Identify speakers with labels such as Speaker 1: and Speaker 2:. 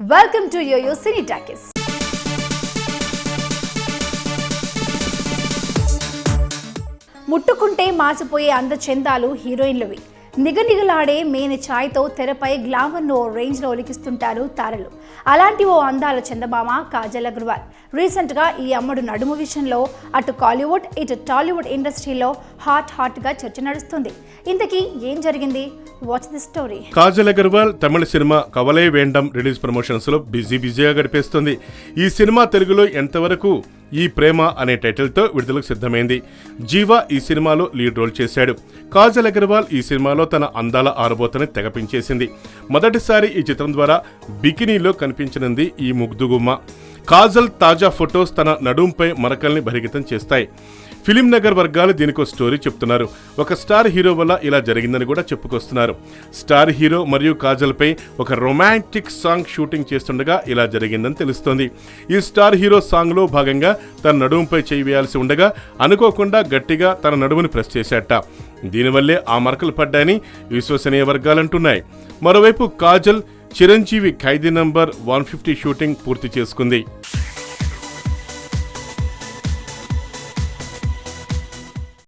Speaker 1: Welcome to YoYo cine talkies ముట్టుకుంటే మాసిపోయే అందచందాలు హీరోయిన్లవి. నిగనిగలాడే మేని ఛాయ్తో తెరపై గ్లామర్ను ఓ రేంజ్లో ఒలికిస్తుంటారు తారలు. అలాంటి ఓ అందాల చందమామ కాజల్ అగర్వాల్. రీసెంట్గా ఈ అమ్మడు నడుము విషయంలో అటు కాలీవుడ్ ఇటు టాలీవుడ్ ఇండస్ట్రీలో హాట్ హాట్గా చర్చ నడుస్తుంది. ఇంతకీ ఏం జరిగింది? Watch the story
Speaker 2: Kajal Agarwal Tamil cinema Kavalai Vendam release ప్రమోషన్స్లో busy బిజీగా గడిపేస్తుంది. ఈ సినిమా తెలుగులో ఎంతవరకు ఈ ప్రేమ అనే టైటిల్తో విడుదలకు సిద్ధమైంది. జీవా ఈ సినిమాలో లీడ్ రోల్ చేశాడు. కాజల్ అగర్వాల్ ఈ సినిమాలో తన అందాల ఆరబోతని తెగపించేసింది. మొదటిసారి ఈ చిత్రం ద్వారా బికినీలో కనిపించనుంది ఈ ముగ్ధుగుమ్మ. కాజల్ తాజా ఫొటోస్ తన నడుంపై మరకల్ని బహిర్గతం చేస్తాయి. ఫిలిం నగర్ వర్గాలు దీనికో స్టోరీ చెప్తున్నారు. ఒక స్టార్ హీరో వల్ల ఇలా జరిగిందని కూడా చెప్పుకొస్తున్నారు. స్టార్ హీరో మరియు కాజల్పై ఒక రొమాంటిక్ సాంగ్ షూటింగ్ చేస్తుండగా ఇలా జరిగిందని తెలుస్తోంది. ఈ స్టార్ హీరో సాంగ్లో భాగంగా తన నడుముపై చేయి వేయాల్సి ఉండగా అనుకోకుండా గట్టిగా తన నడుముని ప్రెస్ చేశాట. దీనివల్లే ఆ మరకలు పడ్డాయని విశ్వసనీయ వర్గాలంటున్నాయి. మరోవైపు Kajal Chiranjeevi Khaidi number one fifty shooting పూర్తి చేసుకుంది.